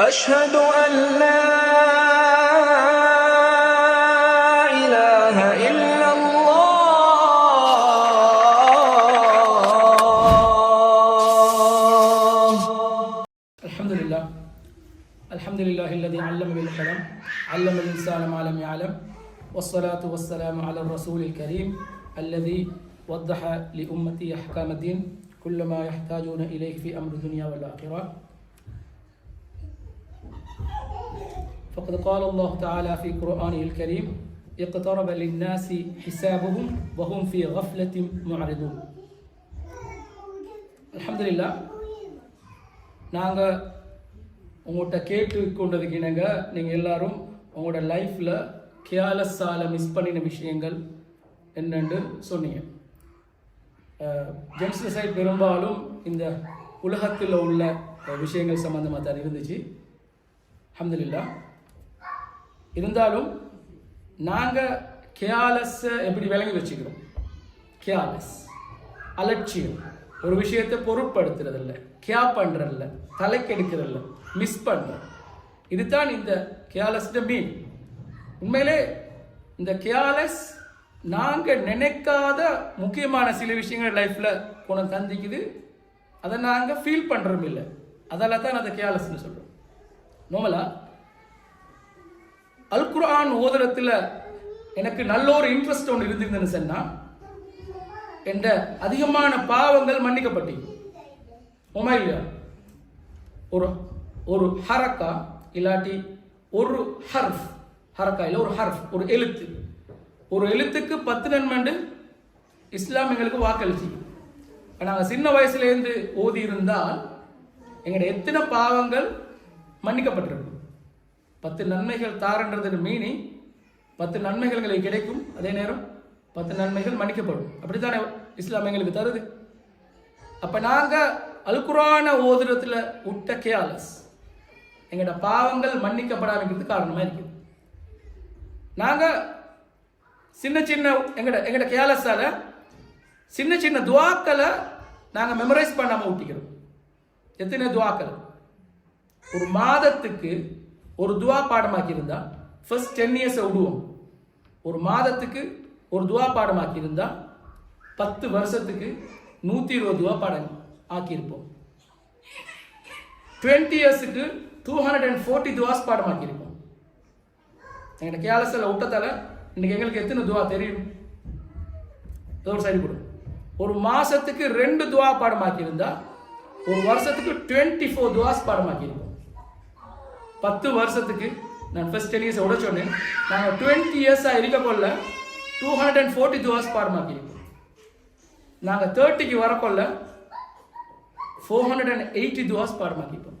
أشهد أن لا إله إلا الله. الحمد لله الحمد لله الذي علم بالقلم علم الإنسان ما لم يعلم والصلاة والسلام على الرسول الكريم الذي وضح لأمتي أحكام الدين كل ما يحتاجون إليه في أمر الدنيا والآخرة. فقد قال الله تعالى في قرآنه الكريم اقترب للناس حسابهم وهم في غفلة معرضون الحمد لله நாங்கள் உங்கள்கிட்ட கேட்டு கொண்டதுக்கு இணங்க நீங்கள் எல்லாரும் உங்களோட லைஃப்பில் கேர்லெஸ்ஸால் மிஸ் பண்ணின விஷயங்கள் என்னன்னு சொன்னீங்க ஜென்ஸ் சைட் பெரும்பாலும் இந்த உலகத்தில் உள்ள விஷயங்கள் சம்மந்தமாக தான் இருந்துச்சு அல்ஹம்துலில்லாஹ் இருந்தாலும் நாங்கள் கேர்லெஸ்ஸை எப்படி விளங்கி வச்சுக்கிறோம்? கேர்லெஸ் அலட்சியம். ஒரு விஷயத்தை பொருட்படுத்துறதில்ல. கேர் பண்ணுறதில்ல தலைக்கெடுக்கிறதில்ல. மிஸ் பண்ணுற இதுதான் இந்த கேர்லெஸ் மீன் உண்மையிலே இந்த கேர்லெஸ் நாங்கள் நினைக்காத முக்கியமான சில விஷயங்கள் லைஃப்பில் குணம் தந்திக்குது. அதை நாங்கள் ஃபீல் பண்ணுறோம் இல்லை. அதால் தான் அதை கேர்லெஸ்ன்னு சொல்கிறோம் நோமலா அல் குரான் ஓதுறத்தில் எனக்கு நல்ல ஒரு இன்ட்ரெஸ்ட் ஒன்று இருந்திருந்தேன்னு சொன்னால் என்ற அதிகமான பாவங்கள் மன்னிக்கப்பட்டீங்க. உமா இல்லையா? ஒரு ஒரு ஹரக்கா இல்லாட்டி ஒரு ஹர்ஃப் ஹரக்கா இல்லை ஒரு ஹர்ஃப் ஒரு எழுத்து. ஒரு எழுத்துக்கு பத்து நன்மண்டு இஸ்லாம் எங்களுக்கு வாக்களிச்சு நாங்கள் சின்ன வயசுலேருந்து ஓதி இருந்தால் எங்களோட எத்தனை பாவங்கள் மன்னிக்கப்பட்டிருக்கும்? பத்து நன்மைகள் தாரன்றது மீனிங் பத்து நன்மைகள் எங்களுக்கு கிடைக்கும் அதே நேரம் பத்து நன்மைகள் மன்னிக்கப்படும். அப்படித்தானே இஸ்லாம் எங்களுக்கு தருது? அப்ப நாங்க அல்குரான ஓதுரத்தில் விட்ட கேலஸ் எங்களோட பாவங்கள் மன்னிக்கப்படாமைக்கிறது காரணமா இருக்குது. நாங்க சின்ன சின்ன எங்கட எங்கட கேர்லஸால சின்ன சின்ன துவாக்களை நாங்க மெமரைஸ் பண்ணாம ஊட்டிக்கிறோம். எத்தனை துவாக்கள்? ஒரு மாதத்துக்கு ஒரு துவா பாடமாக்கி இருந்தா ஃபர்ஸ்ட் டென் இயர்ஸை விடுவோம். ஒரு மாதத்துக்கு ஒரு துவா பாடமாக்கி இருந்தா பத்து வருஷத்துக்கு நூற்றி இருபது துவா பாடம் ஆக்கியிருப்போம். டுவெண்ட்டி இயர்ஸுக்கு டூ ஹண்ட்ரட் அண்ட் ஃபோர்ட்டி துவாஸ் பாடமாக்கியிருப்போம். எங்கள்கிட்ட கேலஸில் விட்டதால இன்னைக்கு எங்களுக்கு எத்தனை துவா தெரியும்? ஏதோ ஒரு சரி கொடு ஒரு மாதத்துக்கு ரெண்டு துவா பாடமாக்கி இருந்தா ஒரு வருஷத்துக்கு டுவெண்ட்டி ஃபோர் துவாஸ் பாடமாக்கியிருப்போம். பத்து வருஷத்துக்கு நான் ஃபர்ஸ்ட் டென் இயர்ஸ் விட சொன்னேன் நாங்கள் டுவெண்ட்டி இயர்ஸாக இருக்க கொள்ள டூ ஹண்ட்ரட் அண்ட் ஃபோர்ட்டி துவாஸ் பாடமாக்கியிருப்போம் நாங்கள் தேர்ட்டிக்கு வரக்கொள்ள ஃபோர் ஹண்ட்ரட் அண்ட் எயிட்டி துவாஸ் பாடமாக்கிப்போம்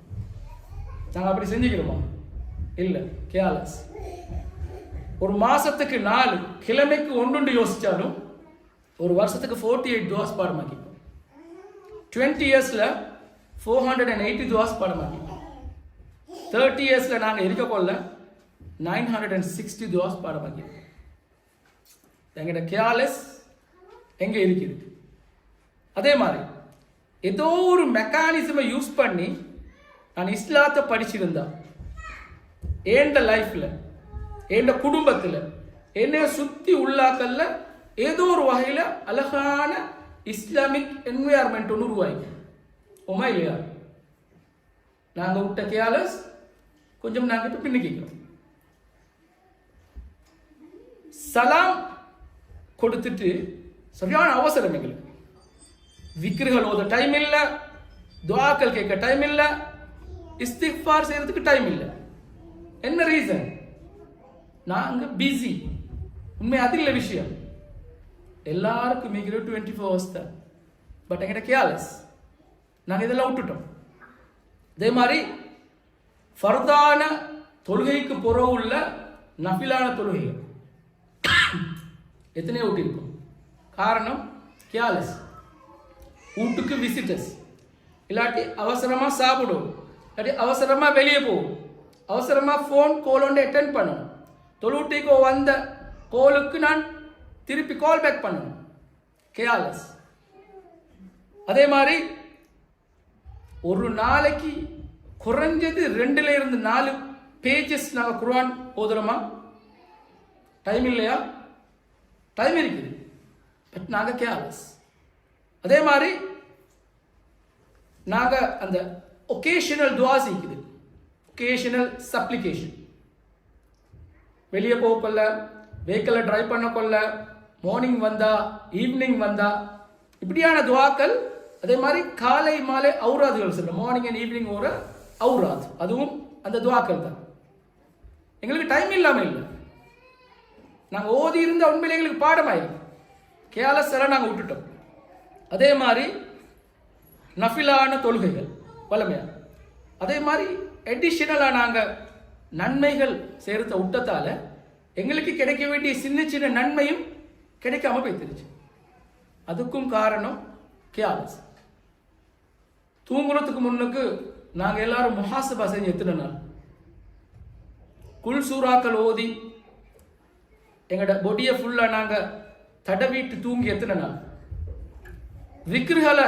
நாங்கள் அப்படி செஞ்சுக்கிறோமா? இல்லை கேர்லஸ் ஒரு மாதத்துக்கு நாலு கிழமைக்கு ஒன்றுண்டு யோசித்தாலும் ஒரு வருஷத்துக்கு ஃபோர்ட்டி எயிட் துவாஸ் பாடமாக்கிப்போம் டுவெண்ட்டி இயர்ஸில் ஃபோர் ஹண்ட்ரட் அண்ட் எயிட்டி துவாஸ் பாடமாக்கிப்போம் தேர்ட்டி இயர்ஸில் நாங்கள் இருக்க கொள்ள நைன் ஹண்ட்ரட் அண்ட் சிக்ஸ்டி துவாஸ் பாடமாக்கிப்போம் எங்கிட்ட கேர்லெஸ் எங்கே இருக்குது அதே மாதிரி ஏதோ ஒரு மெக்கானிசமை யூஸ் பண்ணி நான் இஸ்லாத்தை படிச்சிருந்தா ஏண்ட லைஃப்பில் ஏண்ட குடும்பத்தில் என்னை சுற்றி உள்ளாக்கல்ல ஏதோ ஒரு வகையில் அழகான இஸ்லாமிக் என்வயர்மெண்ட் ஒன்று உருவாக்கி உமா இல்லையா? நாங்கள் விட்ட கேலஸ் கொஞ்சம் நாங்கள் இப்போ பின்னிக்கிறோம் சலாம் கொடுத்துட்டு சரியான அவசரம் எங்களுக்கு. விக்கிர்கள் ஓத டைம் இல்லை துவாக்கள் கேட்க டைம் இல்லை இஸ்திஃபார் செய்யறதுக்கு டைம் இல்லை. என்ன ரீசன் நாங்க பிஸி உண்மை அது இல்லை விஷயம். எல்லாருக்கும் மிகிற டுவெண்ட்டி ஃபோர் ஹவர்ஸ் தான். பட் எங்கிட்ட கேர்லெஸ் நாங்கள் இதெல்லாம் விட்டுட்டோம். அதே மாதிரி ஃபர்தான தொழுகைக்கு புறவு உள்ள நஃபிலான தொழுகைகள். எத்தனையோ விட்டிருக்கோம் காரணம் கேர்லெஸ் வீட்டுக்கு விசிட்டர்ஸ் இல்லாட்டி அவசரமாக சாப்பிடும் இல்லாட்டி அவசரமாக வெளியே போகும் அவசரமாக ஃபோன் கோல் ஒன்று அட்டென்ட் பண்ணணும். தொழுட்டிக்கோ வந்த கோலுக்கு நான் திருப்பி கால் பேக் பண்ணணும். கேர்லெஸ் அதே மாதிரி ஒரு நாளைக்கு குறைஞ்சது ரெண்டுல இருந்து நாலு பேஜஸ் நாங்கள் குர்ஆன் ஓதுறோமா? டைம் இல்லையா? டைம் இருக்குது. பட் நாங்கள் கேர்லஸ் அதே மாதிரி நாங்கள் அந்த ஒகேஷனல் துவாஸ் இருக்குது ஒகேஷனல் சப்ளிகேஷன் வெளியே போக கொள்ள வெஹிக்கிளை ட்ரைவ் பண்ண கொள்ள மார்னிங் வந்தா ஈவினிங் வந்தா இப்படியான துவாக்கள் அதே மாதிரி காலை மாலை அவுராதுகள் சொல்றோம். மார்னிங் அண்ட் ஈவினிங் ஒரு அவுராத் அதுவும் அந்த துவாக்கள் தான் எங்களுக்கு டைம் இல்லாமல் இல்லை. நாங்கள் ஓதி இருந்த உண்மையில் எங்களுக்கு பாடமாயிருக்கு. கேலஸெல்லாம் நாங்கள் விட்டுட்டோம். அதே மாதிரி நஃபிலான தொழுகைகள் வல்லமையா? அதே மாதிரி எடிஷனலாக நாங்கள் நன்மைகள் சேர்த்த விட்டத்தால் எங்களுக்கு கிடைக்க வேண்டிய சின்ன சின்ன நன்மையும் கிடைக்காம போய்த்திருச்சு. அதுக்கும் காரணம் கேலஸ். தூங்குறதுக்கு முன்னுக்கு நாங்கள் எல்லாரும் முஹாசபா செஞ்சு எத்தனை நாள்? குல் சூறாக்கள் ஓதி எங்களோட பொடியை ஃபுல்லாக நாங்கள் தடவிட்டு தூங்கி எத்தனை நாள்? விக்ருகளை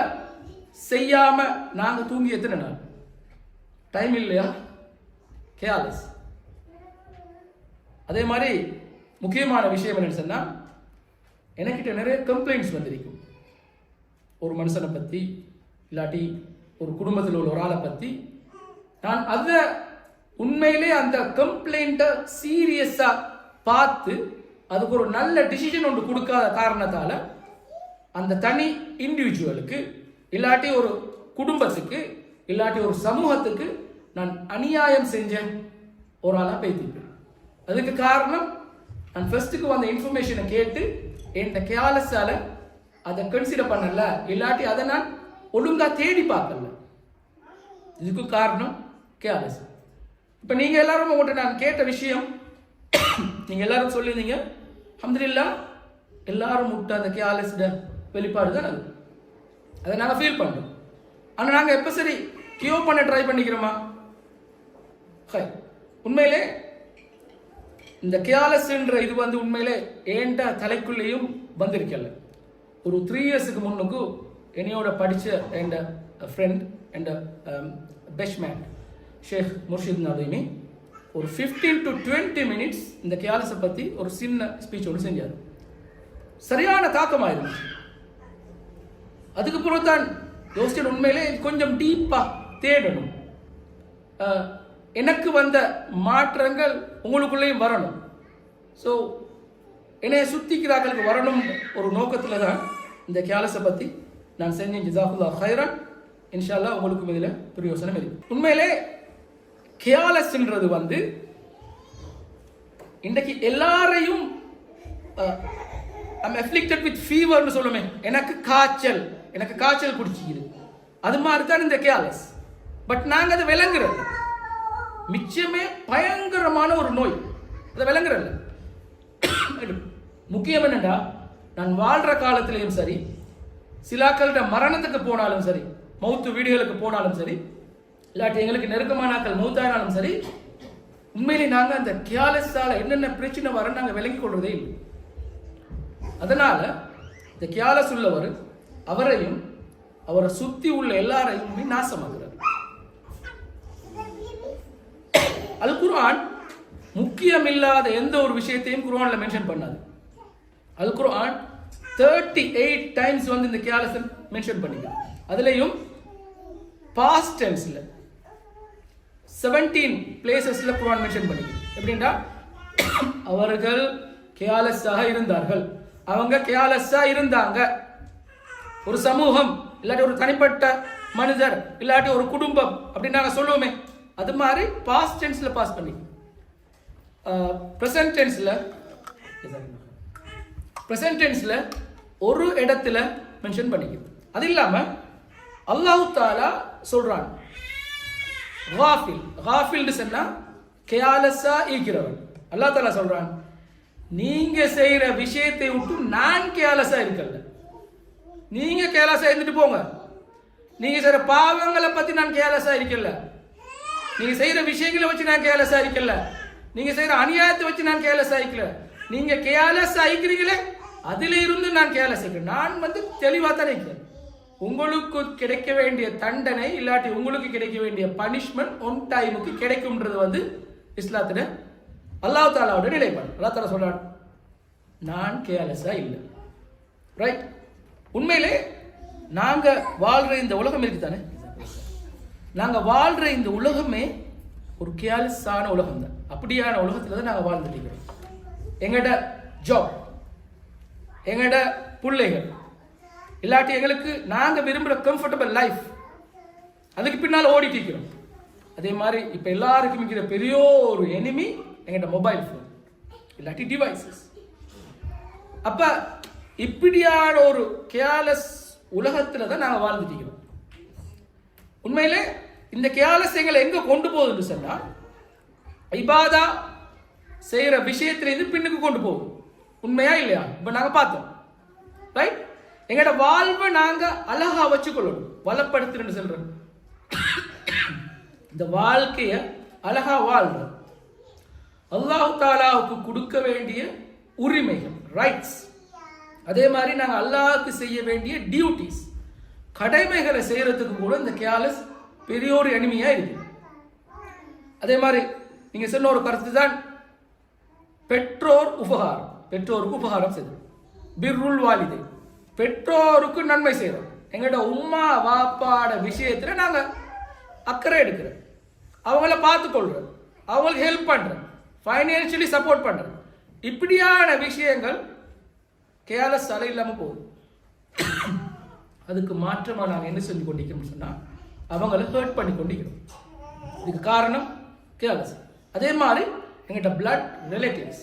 செய்யாமல் நாங்கள் தூங்கி எத்தனை நாள்? டைம் இல்லையா? கேஆர்எஸ் அதே மாதிரி முக்கியமான விஷயம் என்னன்னு சொன்னா எனக்கிட்ட நிறைய கம்ப்ளைண்ட்ஸ் வந்திருக்கும். ஒரு மனுஷனை பற்றி இல்லாட்டி ஒரு குடும்பத்தில் உள்ள ஒரு ஆளை பற்றி நான் அதை உண்மையிலே அந்த கம்ப்ளைண்ட்டை சீரியஸாக பார்த்து அதுக்கு ஒரு நல்ல டிசிஷன் ஒன்று கொடுக்காத காரணத்தால் அந்த தனி இண்டிவிஜுவலுக்கு இல்லாட்டி ஒரு குடும்பத்துக்கு இல்லாட்டி ஒரு சமூகத்துக்கு நான் அநியாயம் செஞ்ச ஒரு ஆளாக பேசிப்பேன் அதுக்கு காரணம் நான் ஃபர்ஸ்ட்டுக்கு வந்த இன்ஃபர்மேஷனை கேட்டு என் கேலஸால் அதை கன்சிடர் பண்ணல. இல்லாட்டி அதை நான் ஒழுங்காக தேடி பார்க்கல. இதுக்கு காரணம் கேர்லெஸ் இப்போ நீங்கள் எல்லாரும் உங்கள்கிட்ட நான் கேட்ட விஷயம் நீங்கள் எல்லாரும் சொல்லியிருந்தீங்க அல்ஹம்துலில்லாஹ் எல்லாரும் விட்டு அந்த கேலஸ்ட வெளிப்பாடு தான் அது. அதை நாங்கள் ஃபீல் பண்ணுறோம் ஆனால் நாங்கள் எப்போ சரி கியூ பண்ண ட்ரை பண்ணிக்கிறோமா? ஹை உண்மையிலே இந்த கேர்லெஸ்ன்ற இது வந்து உண்மையிலே ஏண்ட தலைக்குள்ளேயும் வந்திருக்கல? ஒரு த்ரீ இயர்ஸுக்கு முன்னுக்கு என்னையோட படித்த என் ஃப்ரெண்ட் அண்ட் பெஷ்மேன் ஷேக் முர்ஷித் நதீமி ஒரு ஃபிஃப்டீன் டு டுவெண்ட்டி மினிட்ஸ் இந்த கேலஸை பற்றி ஒரு சின்ன ஸ்பீச் ஒன்று செஞ்சார். சரியான தாக்கமாயிருந்துச்சு. அதுக்கு பிறகு தான் யோசிச்சேன் உண்மையிலே கொஞ்சம் டீப்பாக தேடணும். எனக்கு வந்த மாற்றங்கள் உங்களுக்குள்ளேயும் வரணும். ஸோ என்னைய சுத்திக்கிறார்களுக்கு வரணும் ஒரு நோக்கத்தில் தான் இந்த கேலஸை பற்றி நான் செஞ்சேன் ஜிசாஃபுல்லா ஹைரான் இன்ஷால்லா உங்களுக்கும் இதில் பிரயோசனம் இருக்கு உண்மையிலே கேலஸ்ன்றது வந்து இன்றைக்கு எல்லாரையும் ஐம் அஃப்ளிக்டட் வித் ஃபீவர்னு சொல்லுமே. எனக்கு காய்ச்சல் எனக்கு காய்ச்சல் பிடிச்சிக்கிது அது மாதிரி தான் இந்த கேலஸ் பட் நாங்கள் அதை விளங்குறது மிச்சமே பயங்கரமான ஒரு நோய். அதை விளங்குறல்ல முக்கியம் என்னண்டா? நான் வாழ்கிற காலத்திலையும் சரி சிலாக்கள்கிட்ட மரணத்துக்கு போனாலும் சரி மௌத்து வீடுகளுக்கு போனாலும் சரி இல்லாட்டி எங்களுக்கு நெருக்கமான ஆட்கள் மௌத்தானாலும் சரி உண்மையிலே நாங்கள் அந்த கேலஸால் என்னென்ன பிரச்சனை வர நாங்கள் விளங்கி கொள்வதே இல்லை. அதனால் இந்த கேலஸ் உள்ளவர் அவரையும் அவரை சுற்றி உள்ள எல்லாரையுமே நாசமாக்குறார். அல் குர்ஆன் முக்கியமில்லாத எந்த ஒரு விஷயத்தையும் குர்ஆனில் மென்ஷன் பண்ணாது. Al Quran thirty eight times வந்து இந்த கேலஸ் மென்ஷன் பண்ணிக்கிறது அதுலேயும் பாஸ்ட் டென்ஸில் செவன்டீன் பிளேசஸில் குரான் மென்ஷன் பண்ணிக்கணும் எப்படின்னா அவர்கள் கேலஸாக இருந்தார்கள். அவங்க கேலஸாக இருந்தாங்க. ஒரு சமூகம் இல்லாட்டி ஒரு தனிப்பட்ட மனிதர் இல்லாட்டி ஒரு குடும்பம் அப்படின்னு நாங்கள் சொல்லுவோமே. அது மாதிரி பாஸ்ட் டென்ஸில் பாஸ் பண்ணி. ப்ரெசன்ட் டென்ஸில் ப்ரெசன்ட் டென்ஸில் ஒரு இடத்துல மென்ஷன் பண்ணிக்கிறது அது இல்லாமல் அல்லாஹு தாலா சொல்றான் ஹாஃபில் காஃபில்னு சொன்னா கேலஸா இருக்கிறவன். அல்லாஹ் தாலா சொல்றான் நீங்க செய்யற விஷயத்தை விட்டு நான் கேலஸா இருக்கல நீங்க கேலஸா இருந்துட்டு போங்க. நீங்க செய்யற பாவங்களை பத்தி நான் கேலஸா இருக்கல நீங்க செய்யற விஷயங்களை வச்சு நான் கேலஸா இருக்கல நீங்க செய்யற அநியாயத்தை வச்சு நான் கேலஸா இருக்கல நீங்க கேலஸ் இருக்கிறீங்களே அதுல இருந்து நான் கேலஸ் ஆகிக்கிறேன் நான் வந்து தெளிவா தான் இருக்கிறேன். உங்களுக்கு கிடைக்க வேண்டிய தண்டனை இல்லாட்டி உங்களுக்கு கிடைக்க வேண்டிய பனிஷ்மெண்ட் ஒன் டைமுக்கு கிடைக்கும்ன்றது வந்து இஸ்லாத்துல அல்லாஹ் தாலாவோட நிலைப்பாடு. அல்லாஹ் தாலா சொல்றான் நான் கேர்லெஸ்ஸா இல்லை. ரைட் உண்மையிலே நாங்க வாழ்ற இந்த உலகம் இருக்குதானே? நாங்க வாழ்ற இந்த உலகமே ஒரு கேர்லெஸ்ஸான உலகம் தான் அப்படியான உலகத்துல தான் நாங்க வாழ்ந்துட்டு இருக்கிறோம். எங்கட ஜாப் எங்கட பிள்ளைகள் இல்லாட்டி எங்களுக்கு நாங்கள் விரும்புகிற கம்ஃபர்டபுள் லைஃப் அதுக்கு பின்னால் ஓடிட்டு இருக்கிறோம் அதே மாதிரி இப்போ எல்லாருக்கும் இருக்கிற பெரிய ஒரு எனிமி எங்கள்கிட்ட மொபைல் ஃபோன் இல்லாட்டி டிவைசஸ் அப்போ இப்படியான ஒரு கேர்லெஸ் உலகத்தில் தான் நாங்கள் வாழ்ந்துட்டு இருக்கிறோம். உண்மையிலே இந்த கேர்லெஸ் எங்களை எங்கே கொண்டு போகுதுன்னு சொன்னால் ஐபாதா செய்கிற விஷயத்திலேருந்து பின்னுக்கு கொண்டு போகும். உண்மையா இல்லையா? இப்போ நாங்கள் பார்த்தோம். ரைட் எங்களோட வாழ்வை நாங்க அழகா வச்சுக்கொள்ளணும். வளப்படுத்துறேன்னு சொல்றோம் இந்த வாழ்க்கைய அழகா வாழ்றோம் அல்லாஹ் தாலாவுக்கு கொடுக்க வேண்டிய உரிமைகள் ரைட்ஸ் அதே மாதிரி நாங்கள் அல்லாஹுக்கு செய்ய வேண்டிய டியூட்டிஸ் கடமைகளை செய்யறதுக்கு கூட இந்த கேலஸ் பெரிய ஒரு எளிமையா இருக்கு. அதே மாதிரி நீங்க சொன்ன ஒரு கருத்து தான் பெற்றோர் உபகாரம். பெற்றோருக்கு உபகாரம் செய்தோம் பிர்ருல் வாலிதை பெற்றோருக்கு நன்மை செய்கிறோம் எங்களோட உம்மா வாப்பாட விஷயத்தில் நாங்கள் அக்கறை எடுக்கிறோம். அவங்கள பார்த்துக்கொள்கிறோம் அவங்களுக்கு ஹெல்ப் பண்ணுறோம் ஃபைனான்சியலி சப்போர்ட் பண்ணுறோம் இப்படியான விஷயங்கள் கேர்லெஸ் தலை இல்லாமல் போகுது. அதுக்கு மாற்றமாக நாங்கள் என்ன செஞ்சு கொண்டிருக்கோம்னு சொன்னால் அவங்கள ஹர்ட் பண்ணி கொண்டிருக்கிறோம். இதுக்கு காரணம் கேர்லெஸ் அதே மாதிரி எங்கிட்ட பிளட் ரிலேட்டிவ்ஸ்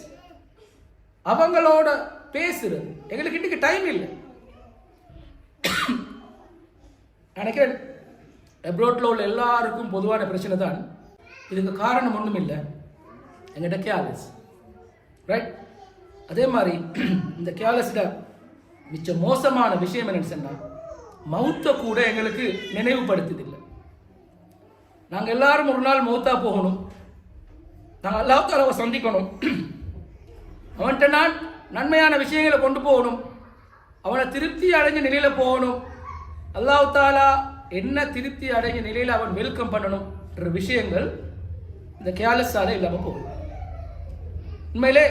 அவங்களோட பேசுறது. எங்களுக்கு இன்றைக்கி டைம் இல்லை. நினைக்கிறேன். அப்ரோட்ல உள்ள எல்லாருக்கும் பொதுவான பிரச்சனை தான். இதுக்கு காரணம் ஒன்றும் இல்லை எங்கிட்ட கேர்லெஸ் ரைட் அதே மாதிரி இந்த கேர்லெஸ்ல மிச்ச மோசமான விஷயம் என்னன்னு சொன்னால் மௌத்தை கூட எங்களுக்கு நினைவுபடுத்ததில்லை. நாங்கள் எல்லாரும் ஒரு நாள் மௌத்தா போகணும். நாங்கள் அல்லாஹாலாவை சந்திக்கணும். அவன்கிட்ட நான் நன்மையான விஷயங்களை கொண்டு போகணும். அவனை திருப்தி அடைஞ்ச நிலையில் போகணும். அல்லாஹ் தாலா என்ன திருப்தி அடைஞ்ச நிலையில அவன் வெல்கம் பண்ணணும்ன்ற விஷயங்கள் இந்த கேலஸால இல்லாம போகும் உண்மையிலே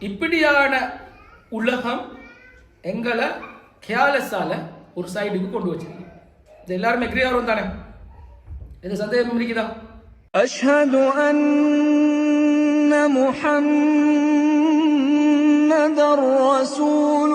இப்படியான உலகம் எங்களை கேலஸால ஒரு சைடுக்கு கொண்டு வச்சிருக்கு இது எல்லாருமே கிரியா வரும் தானே இது சந்தேகம் இருக்குதா أشهد أن محمد رسول